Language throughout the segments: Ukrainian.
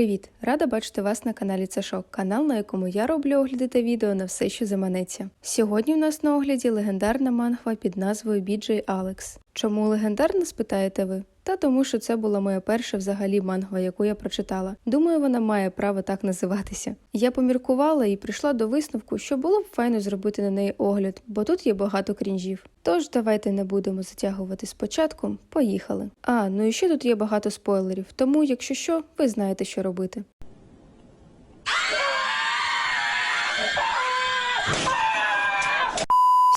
Привіт! Рада бачити вас на каналі Цешок, канал, на якому я роблю огляди та відео на все, що заманеться. Сьогодні у нас на огляді легендарна манхва під назвою BJ Alex. Чому легендарна, спитаєте ви? Та тому, що це була моя перша взагалі мангва, яку я прочитала. Думаю, вона має право так називатися. Я поміркувала і прийшла до висновку, що було б файно зробити на неї огляд, бо тут є багато крінжів. Тож давайте не будемо затягувати спочатку. Поїхали. А, ну і ще тут є багато спойлерів, тому, якщо що, ви знаєте, що робити.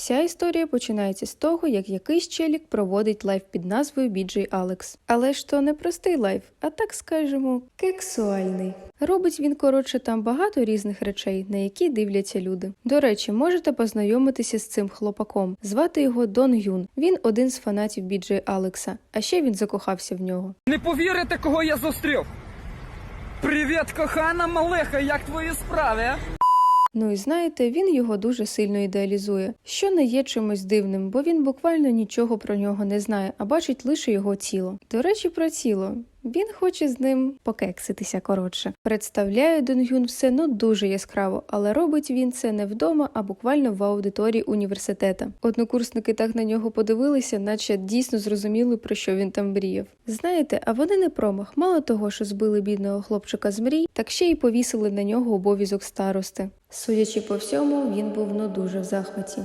Вся історія починається з того, як якийсь челік проводить лайф під назвою BJ Alex. Але ж то не простий лайф, а так скажемо, кексуальний. Робить він, коротше, там багато різних речей, на які дивляться люди. До речі, можете познайомитися з цим хлопаком. Звати його Дон Юн. Він один з фанатів BJ Алекса, а ще він закохався в нього. Не повірите, кого я зустрів. Привіт, кохана Малеха, як твої справи? Ну і знаєте, він його дуже сильно ідеалізує, що не є чимось дивним, бо він буквально нічого про нього не знає, а бачить лише його тіло. До речі, про тіло. Він хоче з ним покекситися коротше. Представляє Дон все ну дуже яскраво, але робить він це не вдома, а буквально в аудиторії університету. Однокурсники так на нього подивилися, наче дійсно зрозуміли, про що він там мріяв. Знаєте, а вони не промах. Мало того, що збили бідного хлопчика з мрій, так ще й повісили на нього обов'язок старости. Судячи по всьому, він був ну дуже в захваті.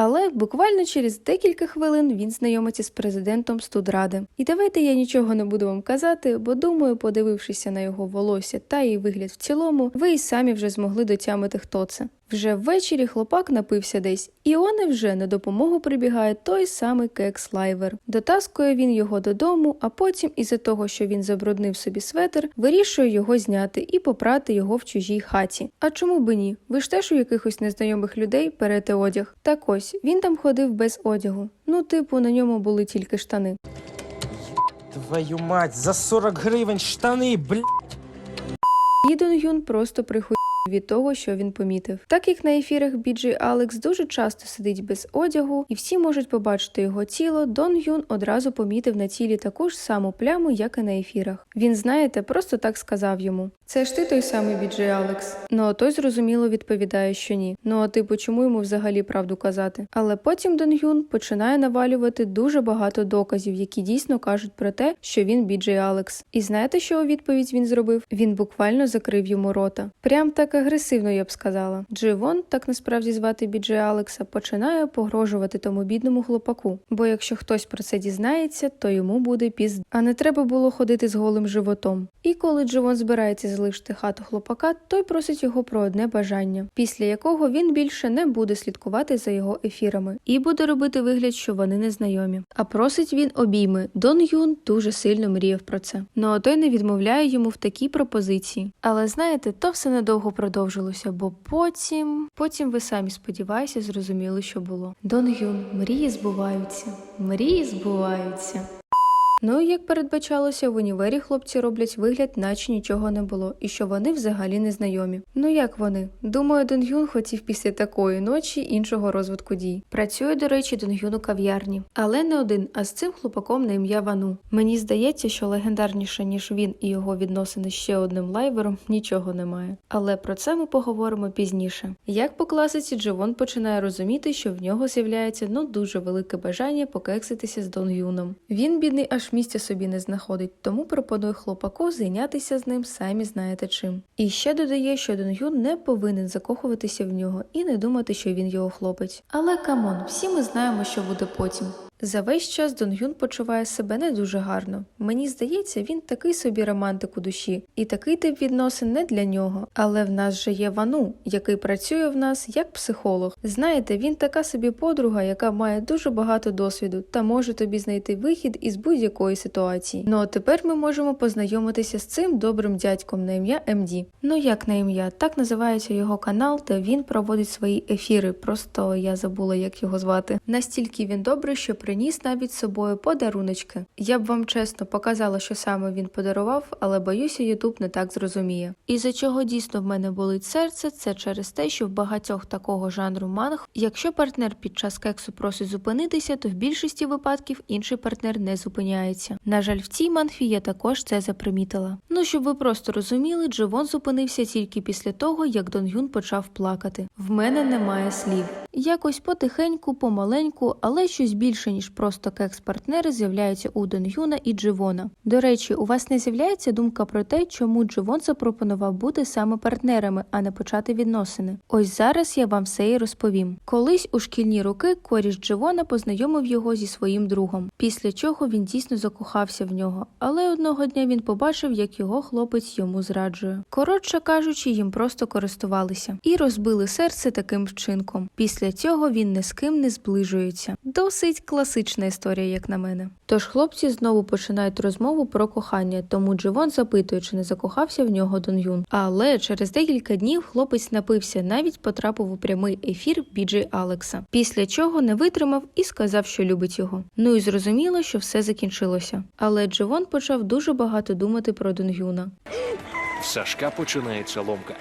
Але буквально через декілька хвилин він знайомиться з президентом студради. І давайте я нічого не буду вам казати, бо думаю, подивившися на його волосся та її вигляд в цілому, ви і самі вже змогли дотямити, хто це. Вже ввечері хлопак напився десь, і он вже на допомогу прибігає той самий кекс лайвер. Дотаскує він його додому, а потім, із-за того, що він забруднив собі светр, вирішує його зняти і попрати його в чужій хаті. А чому би ні? Ви ж теж у якихось незнайомих людей перете одяг. Так ось він там ходив без одягу. Ну, типу, на ньому були тільки штани. Твою мать, за 40 гривень штани, бля. І Дон Юн просто прихує від того, що він помітив. Так як на ефірах Біджі Алекс дуже часто сидить без одягу, і всі можуть побачити його тіло, Дон Юн одразу помітив на тілі таку ж саму пляму, як і на ефірах. Він, знаєте, просто так сказав йому: Це ж ти той самий Біджі Алекс. Ну а той зрозуміло відповідає, що ні. Ну а типу, чому йому взагалі правду казати? Але потім Дон Юн починає навалювати дуже багато доказів, які дійсно кажуть про те, що він Біджі Алекс. І знаєте, що у відповідь він зробив? Він буквально закрив йому рота. Прям так агресивно, я б сказала. Дживон, так насправді звати Біджі Алекса, починає погрожувати тому бідному хлопаку. Бо якщо хтось про це дізнається, то йому буде піз... А не треба було ходити з голим животом. І коли Дживон збирається залишити хату хлопака, той просить його про одне бажання, після якого він більше не буде слідкувати за його ефірами і буде робити вигляд, що вони незнайомі. А просить він обійми. Дон Юн дуже сильно мріяв про це. Ну а той не відмовляє йому в такій пропозиції. Але знаєте, то все недовго продовжилося, бо потім, потім ви самі сподіваюся, зрозуміли, що було. Дон Юн, мрії збуваються, мрії збуваються. Ну як передбачалося, в універі хлопці роблять вигляд, наче нічого не було, і що вони взагалі не знайомі. Ну як вони? Думаю, Дон Юн хотів після такої ночі іншого розвитку дій. Працює, до речі, Дон Юн у кав'ярні, але не один, а з цим хлопаком на ім'я Вану. Мені здається, що легендарніше, ніж він і його відносини з ще одним лайвером, нічого немає. Але про це ми поговоримо пізніше. Як по класиці, Дживон починає розуміти, що в нього з'являється ну дуже велике бажання покекситися з Дон Юном. Він бідний аж місця собі не знаходить, тому пропоную хлопаку зайнятися з ним самі знаєте чим. І ще додає, що Дон Юн не повинен закохуватися в нього і не думати, що він його хлопець. Але камон, всі ми знаємо, що буде потім. За весь час Дон Юн почуває себе не дуже гарно. Мені здається, він такий собі романтик у душі, і такий тип відносин не для нього. Але в нас же є Вану, який працює в нас як психолог. Знаєте, він така собі подруга, яка має дуже багато досвіду та може тобі знайти вихід із будь-якої ситуації. Ну а тепер ми можемо познайомитися з цим добрим дядьком на ім'я МД. Ну як на ім'я, так називається його канал, де він проводить свої ефіри. Просто я забула, як його звати. Настільки він добрий, що приніс навіть з собою подаруночки. Я б вам чесно показала, що саме він подарував, але боюся, Ютуб не так зрозуміє. І за чого дійсно в мене болить серце, це через те, що в багатьох такого жанру манг, якщо партнер під час кексу просить зупинитися, то в більшості випадків інший партнер не зупиняється. На жаль, в цій манфі я також це запримітила. Ну щоб ви просто розуміли, Дживон зупинився тільки після того, як Дон Юн почав плакати. В мене немає слів. Якось потихеньку, помаленьку, але щось більше ніж просто кекс-партнери з'являється у Дон Юна і Дживона. До речі, у вас не з'являється думка про те, чому Дживон запропонував бути саме партнерами, а не почати відносини. Ось зараз я вам все і розповім. Колись у шкільні роки коріш Дживона познайомив його зі своїм другом, після чого він дійсно закохався в нього, але одного дня він побачив, як його хлопець йому зраджує. Коротше кажучи, їм просто користувалися і розбили серце таким вчинком. Після цього він ні з ким не зближується. Досить класична історія, як на мене. Тож хлопці знову починають розмову про кохання, тому Дживон запитує, чи не закохався в нього Дон Юн. Але через декілька днів хлопець напився, навіть потрапив у прямий ефір Біджей Алекса. Після чого не витримав і сказав, що любить його. Ну і зрозуміло, що все закінчилося. Але Дживон почав дуже багато думати про Дон Юна. В Сашка починається ломка.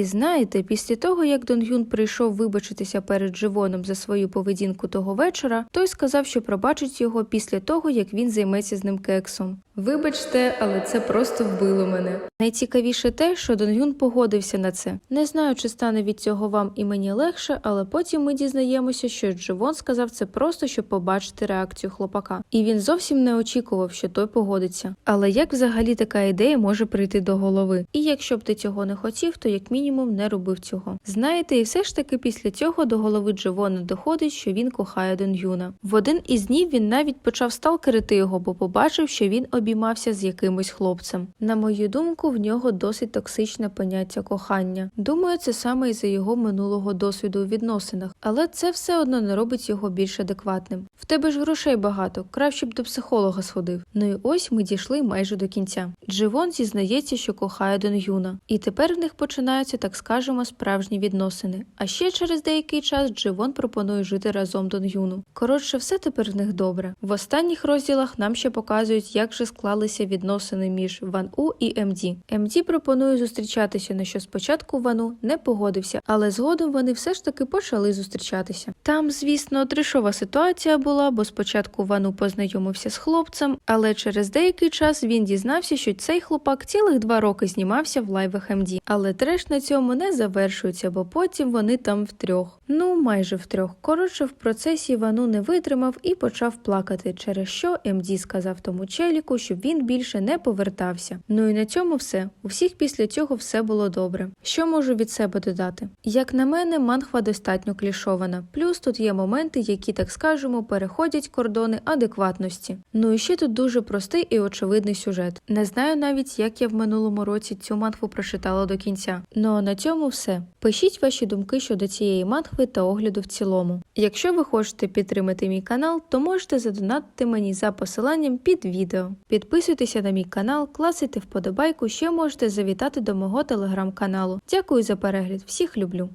І знаєте, після того, як Дон Юн прийшов вибачитися перед Живоном за свою поведінку того вечора, той сказав, що пробачить його після того, як він займеться з ним кексом. Вибачте, але це просто вбило мене. Найцікавіше те, що Дон Юн погодився на це. Не знаю, чи стане від цього вам і мені легше, але потім ми дізнаємося, що Дживон сказав це просто, щоб побачити реакцію хлопака. І він зовсім не очікував, що той погодиться. Але як взагалі така ідея може прийти до голови? І якщо б ти цього не хотів, то як мінімум не робив цього. Знаєте, і все ж таки після цього до голови Дживона доходить, що він кохає Дон Юна. В один із днів він навіть почав сталкерити його, бо побачив, що він обіймався з якимось хлопцем. На мою думку, в нього досить токсичне поняття кохання. Думаю, це саме із-за його минулого досвіду у відносинах, але це все одно не робить його більш адекватним. В тебе ж грошей багато, краще б до психолога сходив. Ну і ось ми дійшли майже до кінця. Дживон зізнається, що кохає Дон Юна, і тепер в них починаються, так скажемо, справжні відносини. А ще через деякий час Дживон пропонує жити разом Дон Юну. Коротше, все тепер в них добре. В останніх розділах нам ще показують, як же склалися відносини між Ван У і МД. МД пропонує зустрічатися, на що спочатку Вану не погодився, але згодом вони все ж таки почали зустрічатися. Там, звісно, тришова ситуація була, бо спочатку Вану познайомився з хлопцем, але через деякий час він дізнався, що цей хлопак цілих два роки знімався в лайвах МД. Але треш на цьому не завершується, бо потім вони там втрьох. Ну, майже втрьох. Коротше, в процесі Вану не витримав і почав плакати, через що МД сказав тому челіку, щоб він більше не повертався. Ну і на цьому все. У всіх після цього все було добре. Що можу від себе додати? Як на мене, манхва достатньо клішована. Плюс тут є моменти, які, так скажемо, переходять кордони адекватності. Ну і ще тут дуже простий і очевидний сюжет. Не знаю навіть, як я в минулому році цю манхву прочитала до кінця. Ну а на цьому все. Пишіть ваші думки щодо цієї манхви та огляду в цілому. Якщо ви хочете підтримати мій канал, то можете задонатити мені за посиланням під відео. Підписуйтеся на мій канал, класити вподобайку, ще можете завітати до мого телеграм-каналу. Дякую за перегляд, всіх люблю!